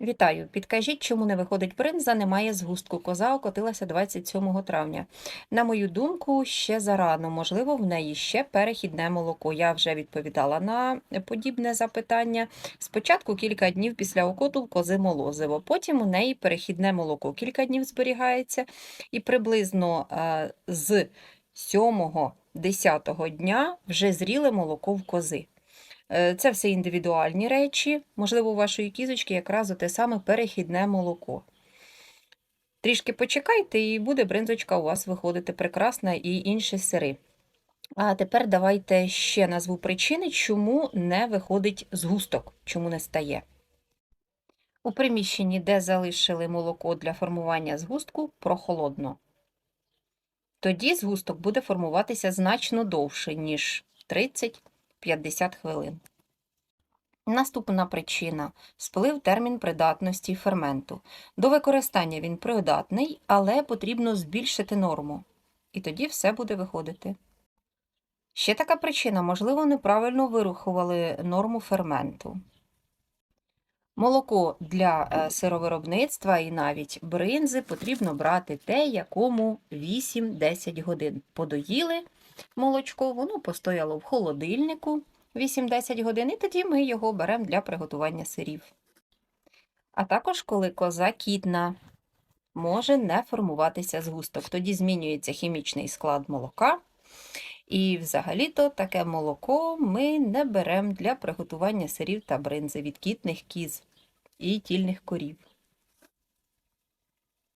Вітаю! Підкажіть, чому не виходить бринза, немає згустку. Коза окотилася 27 травня. На мою думку, ще зарано. Можливо, в неї ще перехідне молоко. Я вже відповідала на подібне запитання. Спочатку кілька днів після окоту кози молозиво, потім у неї перехідне молоко кілька днів зберігається, і приблизно е, з 7-10 дня вже зріле молоко в кози. Е, Це все індивідуальні речі. Можливо, у вашої кізочки якраз те саме перехідне молоко. Трішки почекайте, і буде бринзочка у вас виходити прекрасна і інші сири. А тепер давайте ще назву причини, чому не виходить згусток, чому не стає. У приміщенні, де залишили молоко для формування згустку, прохолодно. Тоді згусток буде формуватися значно довше, ніж 30-50 хвилин. Наступна причина сплив термін придатності ферменту. До використання він придатний, але потрібно збільшити норму. І тоді все буде виходити. Ще така причина, можливо, неправильно вирахували норму ферменту. Молоко для е, сировиробництва і навіть бринзи потрібно брати те, якому 8-10 годин. Подоїли молочко, воно постояло в холодильнику 8-10 годин, і тоді ми його беремо для приготування сирів. А також, коли коза кітна, може не формуватися згусток. Тоді змінюється хімічний склад молока. І взагалі-то таке молоко ми не беремо для приготування сирів та бринзи від кітних кіз і тільних корів.